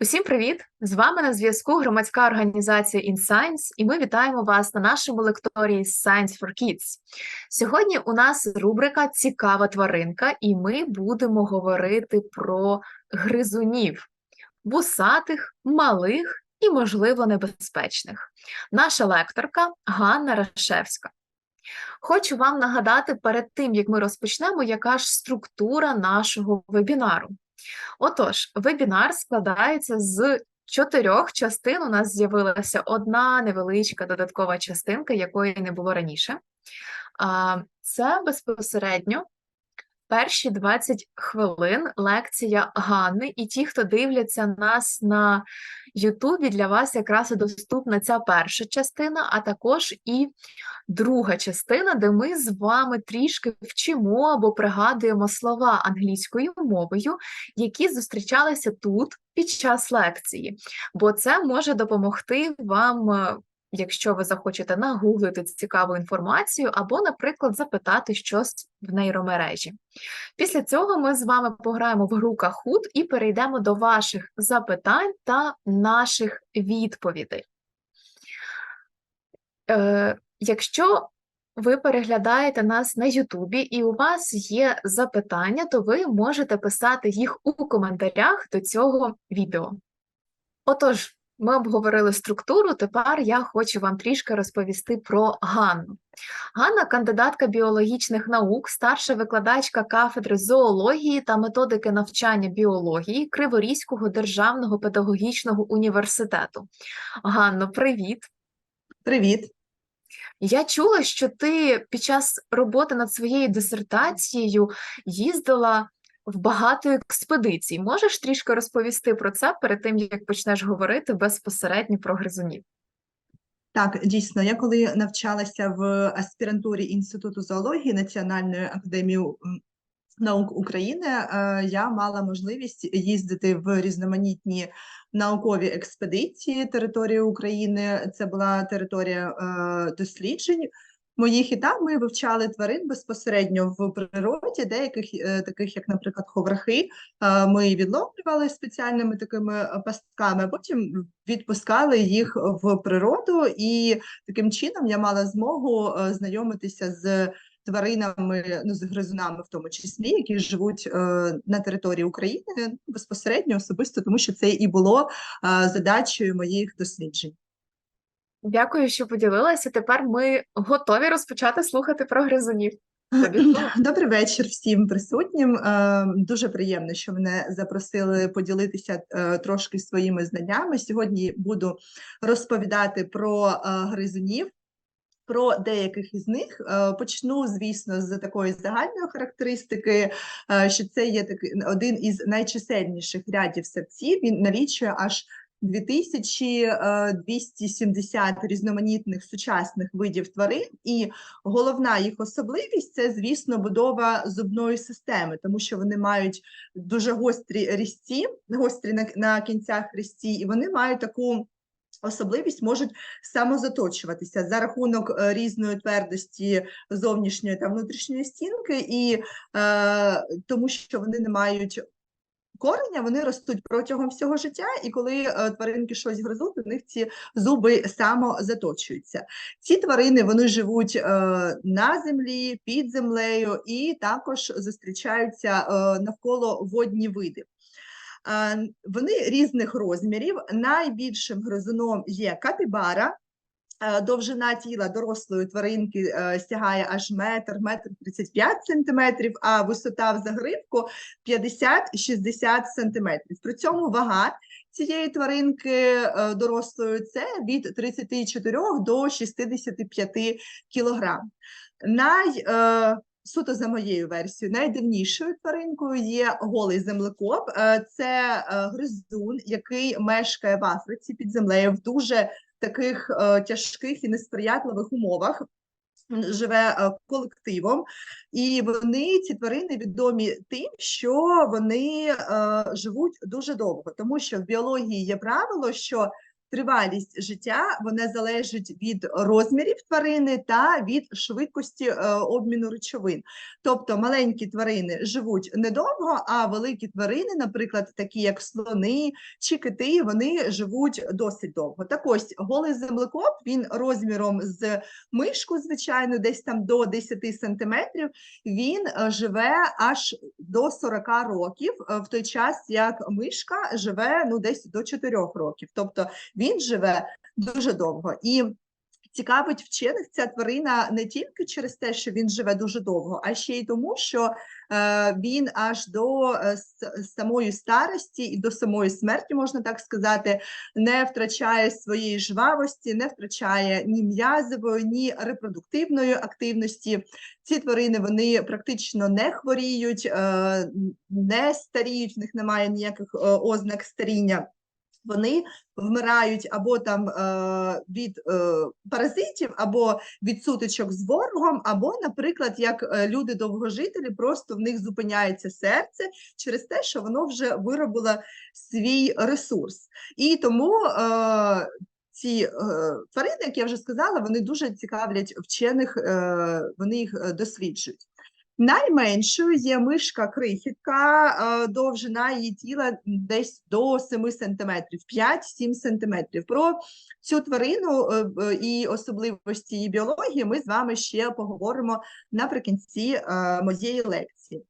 Усім привіт! З вами на зв'язку громадська організація InScience, і ми вітаємо вас на нашому лекторії Science for Kids. Сьогодні у нас рубрика Цікава тваринка, і ми будемо говорити про гризунів вусатих, малих і, можливо, небезпечних. Наша лекторка Ганна Рашевська. Хочу вам нагадати перед тим, як ми розпочнемо, яка ж структура нашого вебінару. Отож, вебінар складається з чотирьох частин. У нас з'явилася одна невеличка додаткова частинка, якої не було раніше. Це безпосередньо перші 20 хвилин лекція Ганни, і ті, хто дивляться нас на Ютубі, для вас якраз і доступна ця перша частина, а також і друга частина, де ми з вами трішки вчимо або пригадуємо слова англійською мовою, які зустрічалися тут під час лекції, бо це може допомогти вам. Якщо ви захочете нагуглити цікаву інформацію, або, наприклад, запитати щось в нейромережі. Після цього ми з вами пограємо в гру Kahoot і перейдемо до ваших запитань та наших відповідей. Е, якщо ви переглядаєте нас на Ютубі і у вас є запитання, то ви можете писати їх у коментарях до цього відео. Отож, ми обговорили структуру, тепер я хочу вам трішки розповісти про Ганну. Ганна кандидатка біологічних наук, старша викладачка кафедри зоології та методики навчання біології Криворізького державного педагогічного університету. Ганно, привіт! Привіт. Я чула, що ти під час роботи над своєю дисертацією їздила в багато експедицій. Можеш трішки розповісти про це перед тим, як почнеш говорити безпосередньо про гризунів? Так, дійсно, я коли навчалася в аспірантурі Інституту зоології Національної академії наук України, е, я мала можливість їздити в різноманітні наукові експедиції території України. Це була територія е, досліджень. Моїх і там ми вивчали тварин безпосередньо в природі, деяких е, таких, як, наприклад, ховрахи, е, ми відловлювали спеціальними такими е, пастками, а потім відпускали їх в природу, і таким чином я мала змогу знайомитися з тваринами, ну з гризунами, в тому числі, які живуть е, на території України безпосередньо особисто, тому що це і було е, задачею моїх досліджень. Дякую, що поділилася. Тепер ми готові розпочати слухати про гризунів. Добрий вечір всім присутнім. Е, Дуже приємно, що мене запросили поділитися е, трошки своїми знаннями. Сьогодні буду розповідати про е, гризунів. Про деяких із них почну, звісно, з такої загальної характеристики, що це є такий один із найчисельніших рядів савців. Він налічує аж 2270 різноманітних сучасних видів тварин, і головна їх особливість це, звісно, будова зубної системи, тому що вони мають дуже гострі різці, гострі на, на кінцях різці, і вони мають таку. Особливість можуть самозаточуватися за рахунок е, різної твердості зовнішньої та внутрішньої стінки, і е, тому що вони не мають кореня, вони ростуть протягом всього життя, і коли е, тваринки щось гризуть, у них ці зуби самозаточуються. Ці тварини вони живуть е, на землі, під землею, і також зустрічаються е, навколо водні види. Вони різних розмірів. Найбільшим гризуном є капібара. Е, Довжина тіла дорослої тваринки е, сягає аж метр, метр 35 сантиметрів, а висота в загривку 50-60 сантиметрів. При цьому вага цієї тваринки е, дорослої це від 34 до 65 кілограм. Най, суто за моєю версією, найдивнішою тваринкою є голий землекоп. Це гризун, який мешкає в Африці під землею в дуже таких е, тяжких і несприятливих умовах. Живе е, колективом, і вони ці тварини відомі тим, що вони е, живуть дуже довго, тому що в біології є правило, що тривалість життя вона залежить від розмірів тварини та від швидкості е, обміну речовин. Тобто маленькі тварини живуть недовго, а великі тварини, наприклад, такі як слони чи кити, вони живуть досить довго. Так ось голий землекоп він розміром з мишку, звичайно, десь там до 10 сантиметрів. Він е, живе аж до 40 років, е, в той час як мишка живе ну десь до 4 років. Тобто він живе дуже довго. І цікавить вчених ця тварина не тільки через те, що він живе дуже довго, а ще й тому, що е, він аж до е, самої старості і до самої смерті, можна так сказати, не втрачає своєї жвавості, не втрачає ні м'язової, ні репродуктивної активності. Ці тварини вони практично не хворіють, е, не старіють, в них немає ніяких ознак старіння. Вони вмирають або там е, від е, паразитів, або від сутичок з ворогом, або, наприклад, як е, люди довгожителі, просто в них зупиняється серце через те, що воно вже виробило свій ресурс. І тому е, ці е, тварини, як я вже сказала, вони дуже цікавлять вчених, е, вони їх досліджують. Найменшою є мишка крихітка, е, довжина її тіла десь до 7 см, 5-7 см. Про цю тварину е, і особливості її біології ми з вами ще поговоримо наприкінці е, моєї лекції.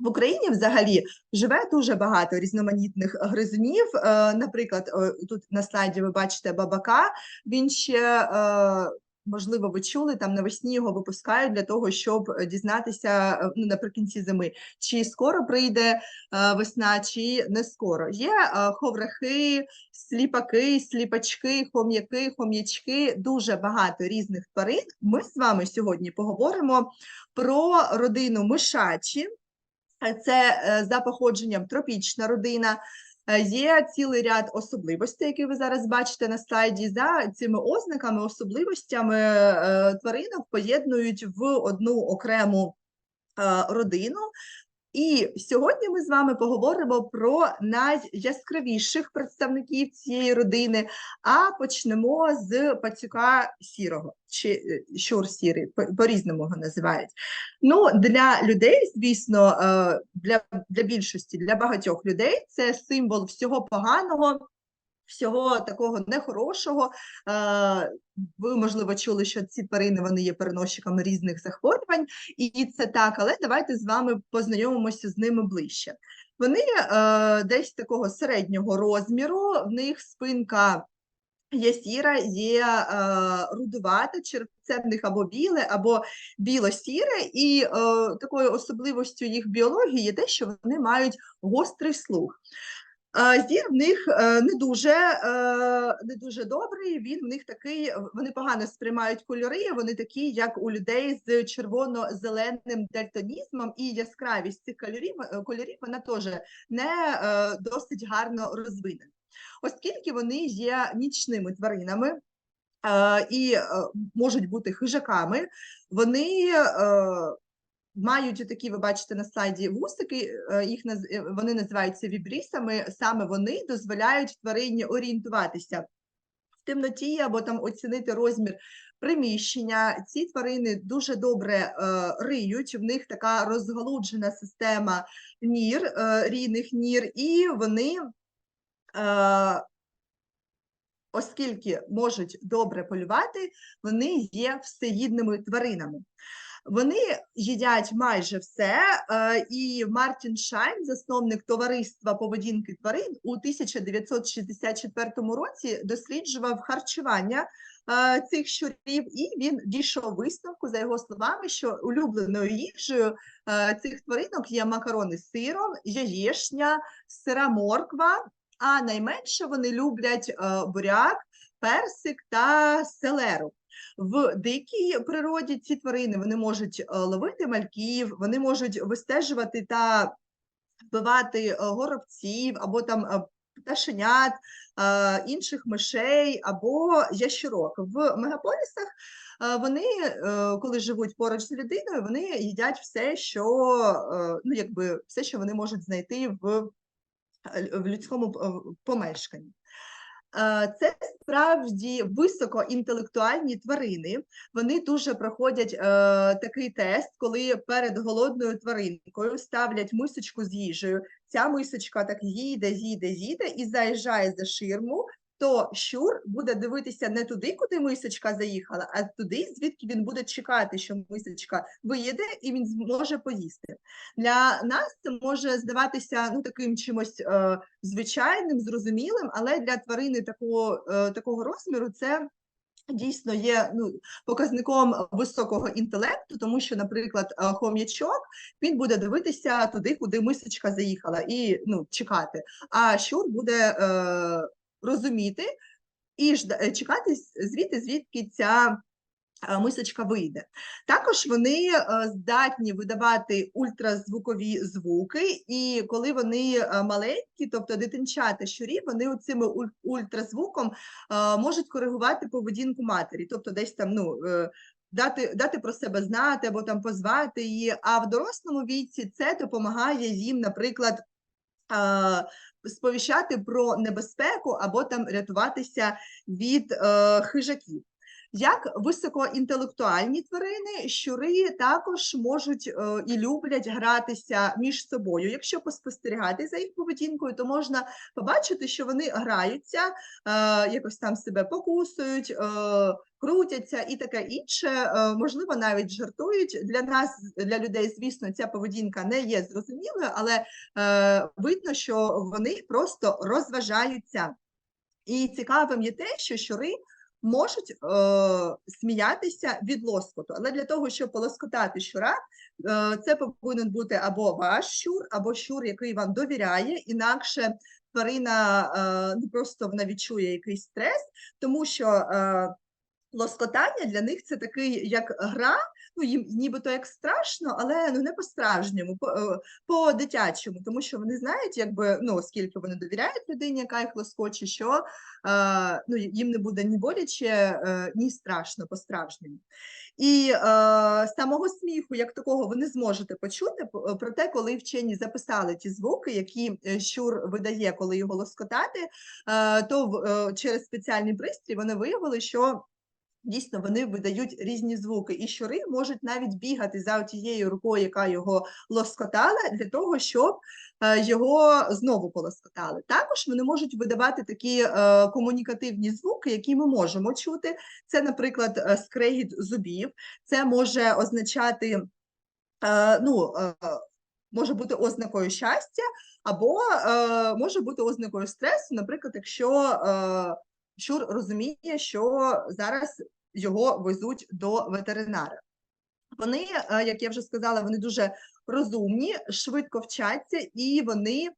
В Україні взагалі живе дуже багато різноманітних гризунів. Наприклад, тут на слайді ви бачите бабака. Він ще, можливо, ви чули, там навесні його випускають для того, щоб е, дізнатися е, ну, наприкінці зими, чи скоро прийде е, весна, чи не скоро. Є ховрахи, сліпаки, сліпачки, хом'яки, хом'ячки, дуже багато різних тварин. Ми з вами сьогодні поговоримо про родину мишачі. Це за походженням тропічна родина. Е, Є цілий ряд особливостей, які ви зараз бачите на слайді. За цими ознаками, особливостями е, тваринок поєднують в одну окрему е, родину. І сьогодні ми з вами поговоримо про найяскравіших представників цієї родини, а почнемо з пацюка сірого, чи е, щур сірий, по- по-різному його називають. Ну, для людей, звісно, е, для, для більшості, для багатьох людей це символ всього поганого, всього такого нехорошого. Е, Ви, можливо, чули, що ці тварини вони є переносчиками різних захворювань, і це так, але давайте з вами познайомимося з ними ближче. Вони е, десь такого середнього розміру, в них спинка є сіра, є е, рудувата, них або біле, або біло-сіре, і е, такою особливостю їх біології є те, що вони мають гострий слух. Зір в них е, не дуже, е, не дуже добрий. Він в них такий, вони погано сприймають кольори. Вони такі, як у людей з червоно-зеленим дальтонізмом, і яскравість цих кольорів, е, кольорів вона теж не досить гарно розвинена. Оскільки вони є нічними тваринами і можуть бути хижаками, вони мають такі, ви бачите на слайді вусики, е, їх е, вони називаються вібрісами. Саме вони дозволяють тварині орієнтуватися в темноті або там оцінити розмір приміщення. Ці тварини дуже добре е, риють. В них така розгалуджена система нір, е, рідних нір, і вони. Е, Оскільки можуть добре полювати, вони є всеїдними тваринами. Вони їдять майже все, е, і Мартін Шайн, засновник товариства поведінки тварин, у 1964 році досліджував харчування е, цих щурів, і він дійшов висновку, за його словами, що улюбленою їжею е, цих тваринок є макарони з сиром, яєшня, сира морква, а найменше вони люблять буряк, персик та селеру. В дикій природі ці тварини вони можуть е, ловити мальків, вони можуть вистежувати та вбивати е, горобців або там е, пташенят, інших мишей або ящерок. В мегаполісах вони, коли живуть поруч з людиною, вони їдять все, що ну якби все, що вони можуть знайти в, в людському помешканні. Це справді високоінтелектуальні тварини. Вони дуже проходять е, такий тест, коли перед голодною тваринкою ставлять мисочку з їжею. Ця мисочка так їде, з'їде, з'їде і заїжджає за ширму. То щур буде дивитися не туди, куди мисочка заїхала, а туди, звідки він буде чекати, що мисочка виїде і він зможе поїсти. Для нас це може здаватися ну таким чимось е, звичайним, зрозумілим, але для тварини такого, е, такого розміру це. Дійсно є ну, показником високого інтелекту, тому що, наприклад, е, хом'ячок він буде дивитися туди, куди мисочка заїхала, і ну, чекати. А щур буде е, розуміти і е, чекати звідти, звідки ця е, мисочка вийде. Також вони е, здатні видавати ультразвукові звуки, і коли вони маленькі, тобто дитинчата щурі, вони цими ультразвуком можуть коригувати поведінку матері, тобто десь там ну. Дати, дати про себе знати або там позвати її, а в дорослому віці це допомагає їм, наприклад, сповіщати про небезпеку або там рятуватися від е, хижаків. Як високоінтелектуальні тварини, щури також можуть е, і люблять гратися між собою. Якщо поспостерігати за їх поведінкою, то можна побачити, що вони граються, е, якось там себе покусують, е, крутяться і таке інше. Можливо, навіть жартують. Для нас, для людей, звісно, ця поведінка не є зрозумілою, але видно, що вони просто розважаються. І цікавим є те, що щури можуть е, сміятися від лоскоту. Але для того, щоб полоскотати щура, е, це повинен бути або ваш щур, або щур, який вам довіряє, інакше тварина е, ну, просто вона відчує якийсь стрес, тому що е, лоскотання для них це такий як гра, ну їм нібито як страшно, але ну не по-справжньому, по, е, по-дитячому, тому що вони знають, якби ну оскільки вони довіряють людині, яка їх лоскоче, що е, ну, їм не буде ні боляче, е, ні страшно по-справжньому. І е, самого сміху, як такого, ви не зможете почути. п- Проте, коли вчені записали ті звуки, які е, щур видає, коли його лоскотати, е, то е, через спеціальний пристрій вони виявили, що Дійсно, вони видають різні звуки, і щури можуть навіть бігати за тією рукою, яка його лоскотала, для того, щоб е, його знову полоскотали. Також вони можуть видавати такі е, комунікативні звуки, які ми можемо чути. Це, наприклад, е, скрегіт зубів, це може означати, ну, може бути ознакою щастя, або е, може бути ознакою стресу, наприклад, якщо е, щур розуміє, що зараз його везуть до ветеринара. Вони, е, як я вже сказала, вони дуже розумні, швидко вчаться і вони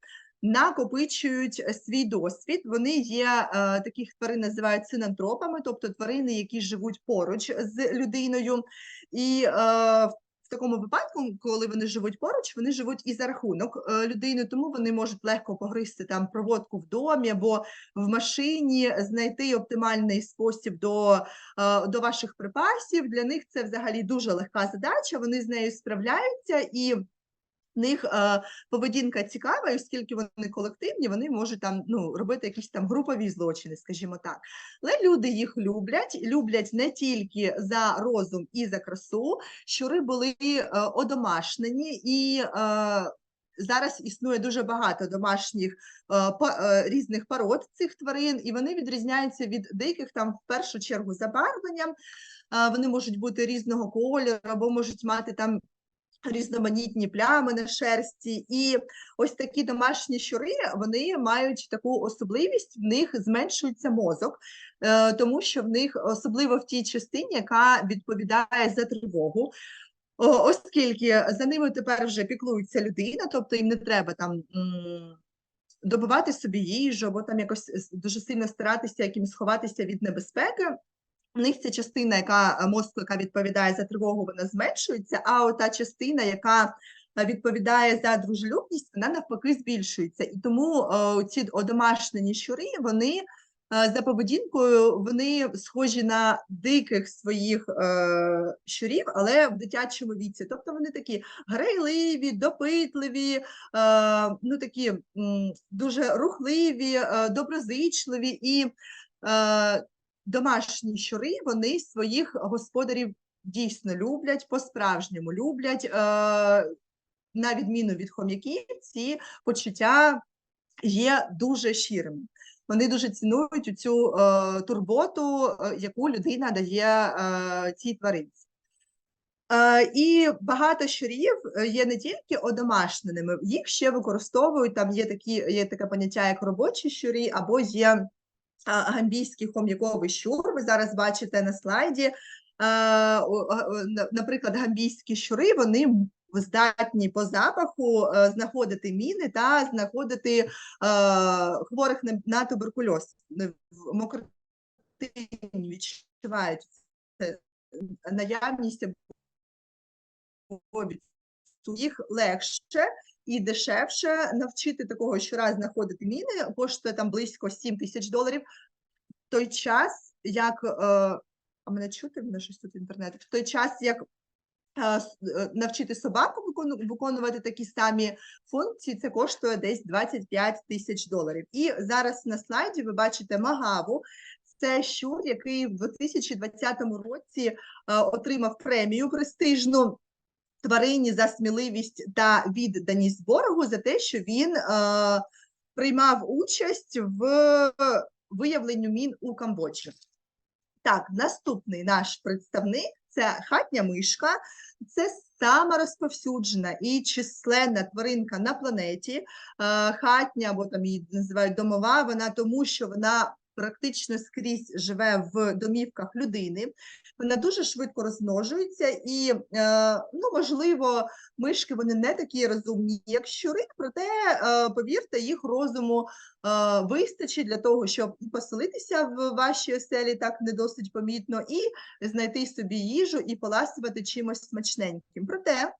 накопичують свій досвід. Вони є е, таких тварин називають синантропами, тобто тварини, які живуть поруч з людиною. І е, такому випадку, коли вони живуть поруч, вони живуть і за рахунок е, людини, тому вони можуть легко погризти там проводку в домі або в машині, знайти оптимальний спосіб до, е, до ваших припасів. Для них це взагалі дуже легка задача. Вони з нею справляються і. В них е, поведінка цікава, і оскільки вони колективні, вони можуть там ну робити якісь там групові злочини, скажімо так. Але люди їх люблять, люблять не тільки за розум і за красу. Щури були е, одомашнені і. Е, Зараз існує дуже багато домашніх різних пород цих тварин, і вони відрізняються від деяких там в першу чергу забарвленням. Вони можуть бути різного кольору, або можуть мати там різноманітні плями на шерсті. І ось такі домашні щури вони мають таку особливість, в них зменшується мозок, е, тому що в них особливо в тій частині, яка відповідає за тривогу. Оскільки за ними тепер вже піклується людина, тобто їм не треба там м, добивати собі їжу, або там якось дуже сильно старатися якимось сховатися від небезпеки. У них ця частина, яка е, мозку, яка відповідає за тривогу, вона зменшується, а ота частина, яка е, відповідає за дружелюбність, вона навпаки збільшується. І тому е, ці одомашнені щури вони За поведінкою вони схожі на диких своїх е, щурів, але в дитячому віці. Тобто вони такі грайливі, допитливі, е, ну такі дуже рухливі, е, доброзичливі і домашні щури вони своїх господарів дійсно люблять, по-справжньому люблять. Е, на відміну від хом'яків, ці почуття є дуже щирими. Вони дуже цінують цю е, турботу, е, яку людина дає е, цій тваринці. Е, і багато щурів е, є не тільки одомашненими, їх ще використовують. Там є такі, є таке поняття, як робочі щурі, або є гамбійський хом'яковий щур. Ви зараз бачите на слайді. Наприклад, гамбійські щури вони здатні по запаху е, знаходити міни та знаходити е, хворих на, туберкульоз. В мокротині відчувають наявність їх легше і дешевше навчити такого щора знаходити міни, коштує там близько 7 тисяч доларів. В той час, як е, а мене чути, мене щось тут інтернет. В той час, як е, е, навчити собаку виконувати такі самі функції, це коштує десь 25 тисяч доларів. І зараз на слайді ви бачите Магаву. Це щур, який в 2020 році е, отримав премію престижну тварині за сміливість та відданість ворогу за те, що він е, приймав участь в виявленню мін у Камбоджі. Так, наступний наш представник це хатня мишка. Це сама розповсюджена і численна тваринка на планеті. Е, Хатня, або там її називають домова, вона тому, що вона практично скрізь живе в домівках людини. Вона дуже швидко розмножується, і е, ну, можливо, мишки вони не такі розумні, як щури, проте е, повірте, їх розуму е, вистачить для того, щоб і поселитися в вашій оселі так не досить помітно, і знайти собі їжу і поласувати чимось смачненьким. Проте,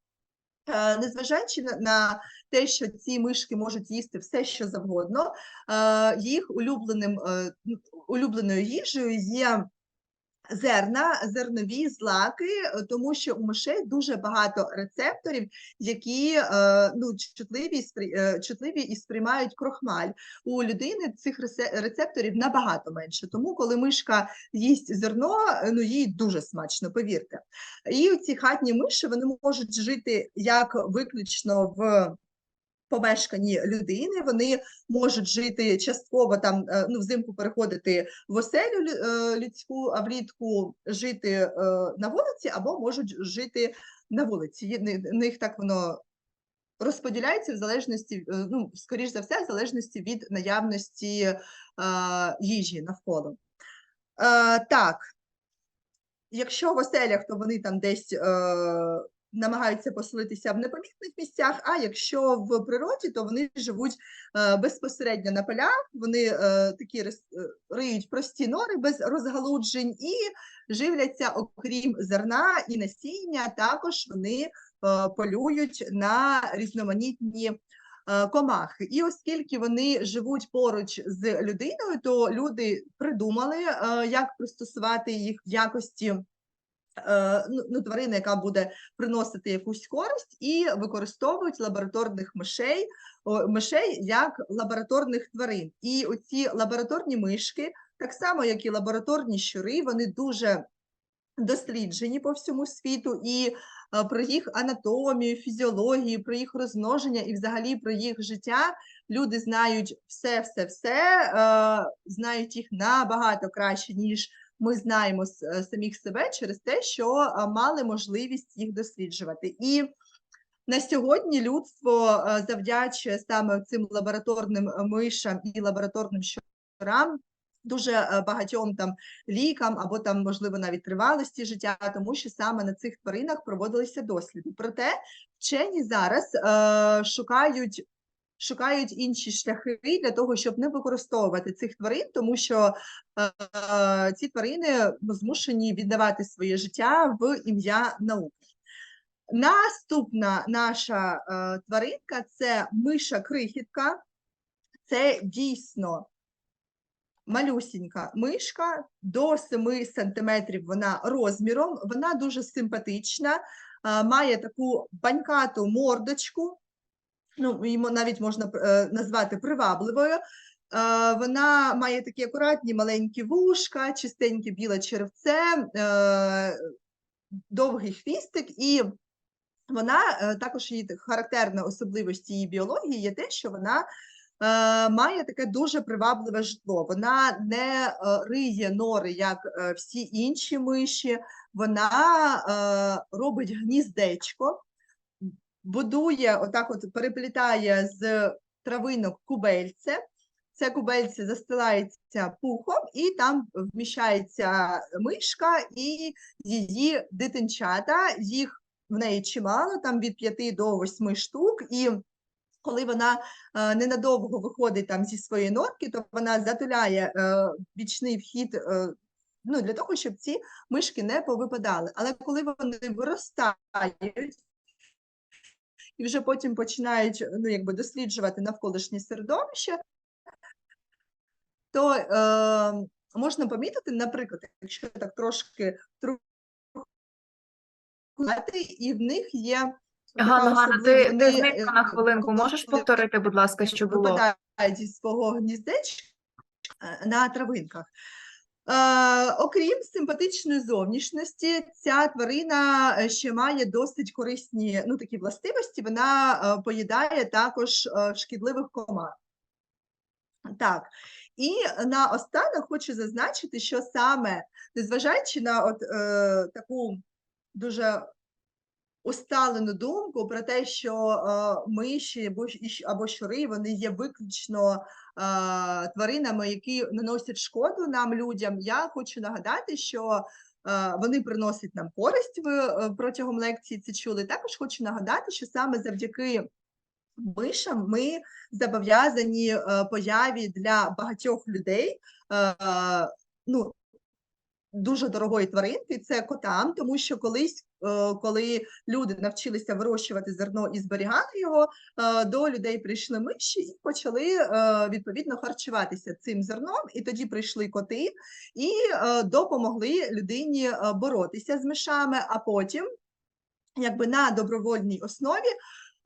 незважаючи на те, що ці мишки можуть їсти все, що завгодно, е, їх улюбленим, е, улюбленою їжею є зерна, зернові злаки, е, тому що у мишей дуже багато рецепторів, які ну, чутливі, чутливі і сприймають крохмаль. У людини цих рецепторів набагато менше. Тому, коли мишка їсть зерно, ну їй дуже смачно, повірте. І ці хатні миші вони можуть жити як виключно в помешканні людини, вони можуть жити частково там, е, ну, взимку переходити в оселю е, людську, а влітку жити е, на вулиці, або можуть жити на вулиці. Них так воно розподіляється в залежності, ну, скоріш за все, в залежності від наявності їжі навколо. Так, якщо в оселях, то вони там десь е, намагаються поселитися в непомітних місцях, а якщо в природі, то вони живуть е, безпосередньо на полях, вони е, такі е, риють прості нори без розгалуджень і живляться, окрім зерна і насіння, також вони полюють на різноманітні комахи. І оскільки вони живуть поруч з людиною, то люди придумали, як пристосувати їх в якості ну, ну, тварини, яка буде приносити якусь користь, і використовують лабораторних мишей, мишей як лабораторних тварин. І оці лабораторні мишки, так само як і лабораторні щури, вони дуже досліджені по всьому світу, і е, про їх анатомію, фізіологію, про їх розмноження і взагалі про їх життя люди знають все, все, все, е, знають їх набагато краще, ніж ми знаємо е, самих себе через те, що е, мали можливість їх досліджувати. І на сьогодні людство е, завдячує саме цим лабораторним мишам і лабораторним щурам дуже багатьом там лікам або там, можливо, навіть тривалості життя, тому що саме на цих тваринах проводилися досліди. Проте вчені зараз е, шукають. Шукають інші шляхи для того, щоб не використовувати цих тварин, тому що е, ці тварини змушені віддавати своє життя в ім'я науки. Наступна наша е, тваринка це миша крихітка. Це дійсно малюсінька мишка до 7 сантиметрів вона розміром, вона дуже симпатична, а, має таку банькату мордочку, ну, її навіть можна е, назвати привабливою. Е, Вона має такі акуратні маленькі вушка, чистеньке біле черевце, е, довгий хвістик, і вона також її характерна особливість її біології є те, що вона має таке дуже привабливе житло. Вона не риє нори, як всі інші миші, вона робить гніздечко, будує, отак от переплітає з травинок кубельце. Це кубельце застилається пухом, і там вміщається мишка і її дитинчата. Їх в неї чимало, там від 5 до 8 штук. І коли вона е, ненадовго виходить там зі своєї норки, то вона затуляє е, бічний вхід е, ну, для того, щоб ці мишки не повипадали. Але коли вони виростають і вже потім починають ну, якби досліджувати навколишнє середовище, то е, можна помітити, наприклад, якщо так трошки і в них є Ганна, Ганна, ти, ти зникла е, на хвилинку. Можеш повторити, будь ласка, що було? випадають зі свого гніздечка е, на травинках. Е, окрім симпатичної зовнішності, ця тварина е, ще має досить корисні ну, такі властивості. Вона е, поїдає також шкідливих комах. Так, і наостанок хочу зазначити, що саме незважаючи на от, е, таку дуже усталену думку про те, що е, миші або, або щури вони є виключно е, тваринами, які наносять шкоду нам, людям. Я хочу нагадати, що е, вони приносять нам користь. Ви протягом лекції це чули. Також хочу нагадати, що саме завдяки мишам ми зобов'язані появі для багатьох людей. ну, дуже дорогої тваринки це котам, тому що колись, коли люди навчилися вирощувати зерно і зберігати його, е, до людей прийшли миші і почали е, відповідно харчуватися цим зерном. І тоді прийшли коти і е, допомогли людині е, боротися з мишами. А потім, якби на добровольній основі.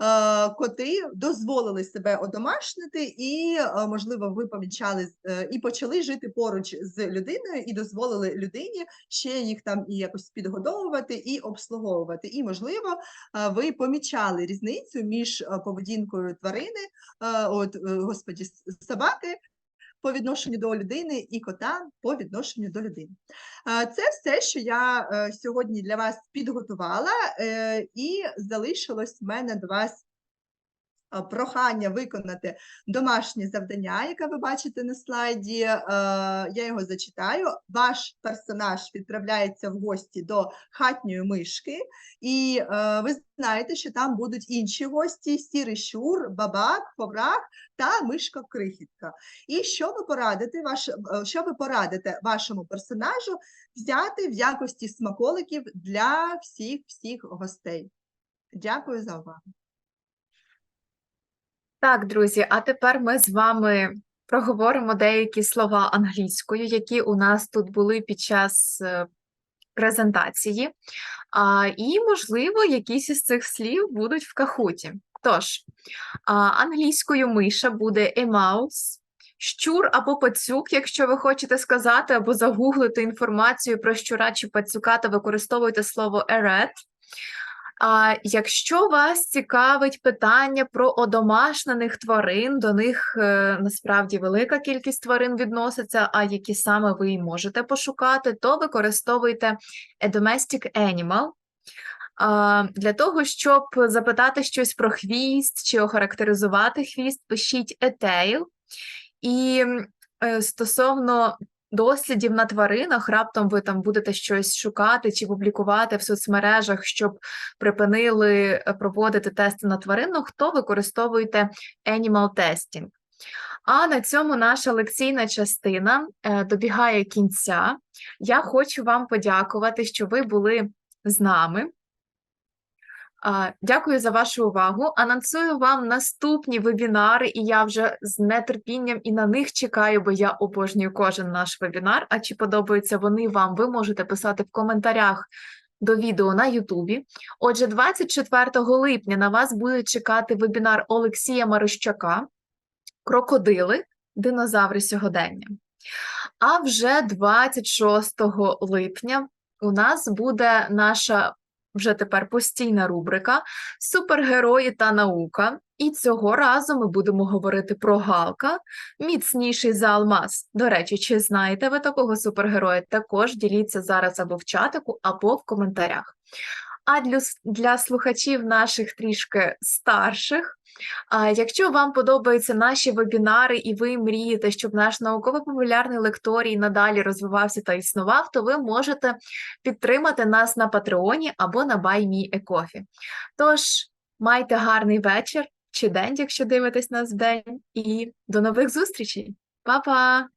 Е, Коти дозволили себе одомашнити, і, е, можливо, ви помічали е, і почали жити поруч з людиною, і дозволили людині ще їх там і якось підгодовувати і обслуговувати. І, можливо, ви помічали різницю між поведінкою тварини, от, господі, собаки по відношенню до людини і кота по відношенню до людини. Це все, що я е, сьогодні для вас підготувала, е, і залишилось в мене до вас прохання виконати домашнє завдання, яке ви бачите на слайді. Е, Я його зачитаю. Ваш персонаж відправляється в гості до хатньої мишки, і е, ви знаєте, що там будуть інші гості: сірий щур, бабак, ховрах та мишка крихітка. І що ви порадите, е, що ви порадите вашому персонажу взяти в якості смаколиків для всіх всіх гостей? Дякую за увагу. Так, друзі, а тепер ми з вами проговоримо деякі слова англійською, які у нас тут були під час е, презентації. А, і, можливо, якісь із цих слів будуть в кахуті. Тож, англійською миша буде a mouse, щур або пацюк, якщо ви хочете сказати, або загуглити інформацію про щура чи пацюка, то використовуйте слово a rat. А якщо вас цікавить питання про одомашнених тварин, до них е, насправді велика кількість тварин відноситься, а які саме ви можете пошукати, то використовуйте a domestic animal. Для того, щоб запитати щось про хвіст чи охарактеризувати хвіст, пишіть a tail. І е, стосовно дослідів на тваринах, раптом ви там будете щось шукати чи публікувати в соцмережах, щоб припинили е, проводити тести на тваринах, то використовуйте animal testing. А на цьому наша лекційна частина е, добігає кінця. Я хочу вам подякувати, що ви були з нами. Дякую за вашу увагу. Анонсую вам наступні вебінари, і я вже з нетерпінням і на них чекаю, бо я обожнюю кожен наш вебінар. А чи подобаються вони вам? Ви можете писати в коментарях до відео на Ютубі. Отже, 24 липня на вас буде чекати вебінар Олексія Марищака Крокодили, динозаври сьогодення. А вже 26 липня у нас буде наша вже тепер постійна рубрика Супергерої та наука. І цього разу ми будемо говорити про Галка, міцніший за алмаз. До речі, чи знаєте ви такого супергероя? Також діліться зараз або в чатику, або в коментарях. А для, для слухачів наших трішки старших, а якщо вам подобаються наші вебінари і ви мрієте, щоб наш науково-популярний лекторій надалі розвивався та існував, то ви можете підтримати нас на Патреоні або на BuyMeACoffee. Тож майте гарний вечір чи день, якщо дивитесь нас вдень, і до нових зустрічей. Па-па!